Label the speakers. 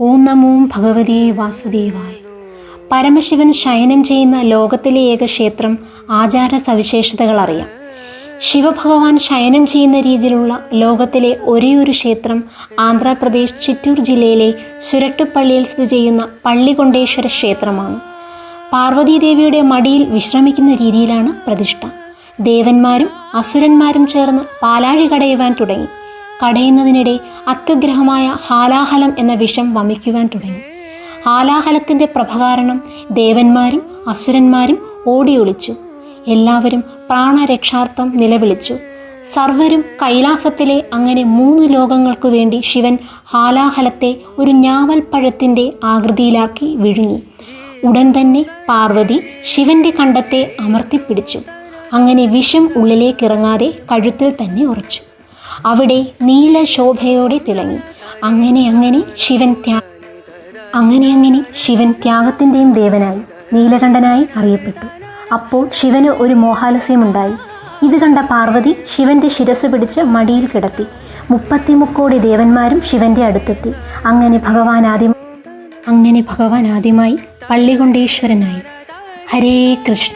Speaker 1: ഓം നമോ ഭഗവതേ വാസുദേവായ. പരമശിവൻ ശയനം ചെയ്യുന്ന ലോകത്തിലെ ഏക ക്ഷേത്രം ആചാര സവിശേഷതകൾ അറിയാം. ശിവഭഗവാൻ ശയനം ചെയ്യുന്ന രീതിയിലുള്ള ലോകത്തിലെ ഒരേയൊരു ക്ഷേത്രം ആന്ധ്രാപ്രദേശ് ചിറ്റൂർ ജില്ലയിലെ സുരട്ടുപള്ളിയിൽ സ്ഥിതി ചെയ്യുന്ന പള്ളികൊണ്ടേശ്വര ക്ഷേത്രമാണ്. പാർവതീദേവിയുടെ മടിയിൽ വിശ്രമിക്കുന്ന രീതിയിലാണ് പ്രതിഷ്ഠ. ദേവന്മാരും അസുരന്മാരും ചേർന്ന് പാലാഴി കടയുവാൻ തുടങ്ങി. കടയുന്നതിനിടെ അത്യുഗ്രഹമായ ഹാലാഹലം എന്ന വിഷം വമിക്കുവാൻ തുടങ്ങി. ഹാലാഹലത്തിന്റെ പ്രഭകാരണം ദേവന്മാരും അസുരന്മാരും ഓടിയൊളിച്ചു. എല്ലാവരും പ്രാണരക്ഷാർത്ഥം നിലവിളിച്ചു. സർവരും കൈലാസത്തിലെ അങ്ങനെ മൂന്ന് ലോകങ്ങൾക്കു വേണ്ടി ശിവൻ ഹാലാഹലത്തെ ഒരു ഞാവൽ പഴത്തിന്റെ ആകൃതിയിലാക്കി വിഴുങ്ങി. ഉടൻ തന്നെ പാർവതി ശിവന്റെ കണ്ടത്തെ അമർത്തിപ്പിടിച്ചു. അങ്ങനെ വിഷം ഉള്ളിലേക്കിറങ്ങാതെ കഴുത്തിൽ തന്നെ ഉറച്ചു. അവിടെ നീല ശോഭയോടെ തിളങ്ങി. അങ്ങനെ അങ്ങനെ ശിവൻ ത്യാ അങ്ങനെ അങ്ങനെ ശിവൻ ത്യാഗത്തിന്റെയും ദേവനായി നീലകണ്ഠനായി അറിയപ്പെട്ടു. അപ്പോൾ ശിവന് ഒരു മോഹാലസ്യമുണ്ടായി. ഇത് കണ്ട പാർവതി ശിവന്റെ ശിരസ് പിടിച്ച് മടിയിൽ കിടത്തി. മുപ്പത്തിമുക്കോടി ദേവന്മാരും ശിവന്റെ അടുത്തെത്തി. അങ്ങനെ ഭഗവാൻ ആദ്യം അങ്ങനെ ഭഗവാൻ ആദ്യമായി പള്ളികൊണ്ടേശ്വരനായി. ഹരേ കൃഷ്ണ